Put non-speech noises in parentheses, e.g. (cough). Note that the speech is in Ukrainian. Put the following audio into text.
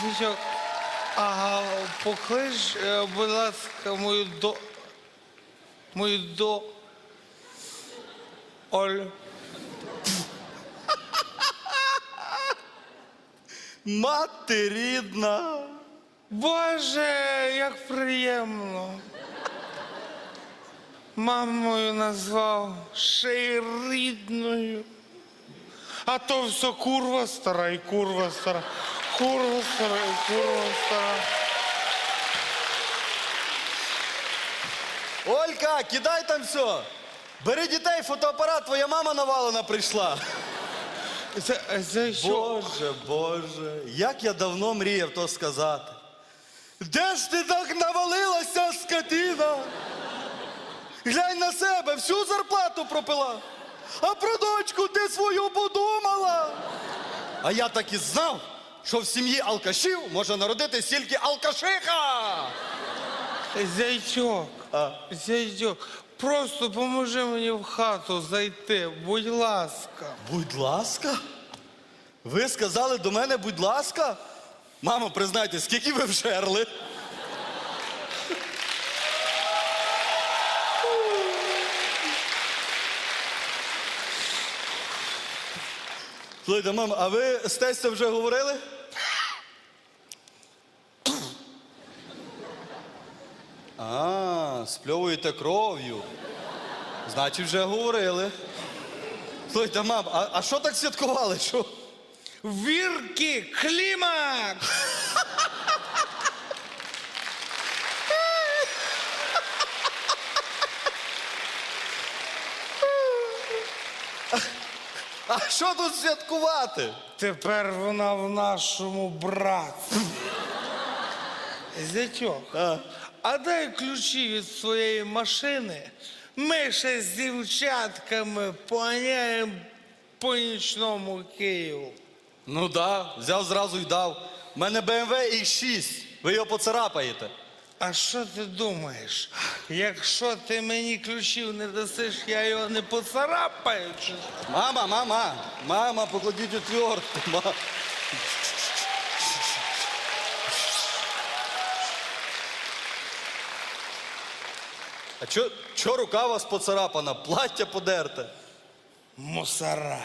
Свічок, а поклич, е, будь ласка, мою до. Мою до. Оль. (laughs) Мати рідна. Боже, як приємно. Мамою назвав ще й рідною. А то все курва стара і курва стара. Курва стара і курва стара. Олька, кидай там все. Бери дітей, фотоапарат, твоя мама навалена прийшла. За, за що? Боже, Боже, як я давно мріяв то сказати. Де ж ти так навалилася, скотина? Глянь на себе, всю зарплату пропила. А про дочку ти свою подумала. А я так і знав, що в сім'ї алкашів може народити тільки алкашиха. Зайчок, А. зайчок, просто поможи мені в хату зайти, будь ласка. Будь ласка. Ви сказали до мене, будь ласка. Мамо, признайте, скільки ви вжерли? Слухайте, мам, а ви з тестя вже говорили? А, спльовуєте кров'ю. Значить, вже говорили. Слухайте, мам, а, що так святкували? Вірки, клімакс! А що тут святкувати? Тепер вона в нашому братстві. Зятьок, А. а дай ключі від своєї машини. Ми ще з дівчатками поганяємо по нічному Києву. Ну да, взяв зразу й дав. У мене BMW i6. Ви його поцарапаєте. А що ти думаєш? Якщо ти мені ключів не дасиш, я його не поцарапаю. Чи... що? Мама, мама, мама, покладіть отвертку. Ма. А чо, чо рука у вас поцарапана? Плаття подерте. Мусора.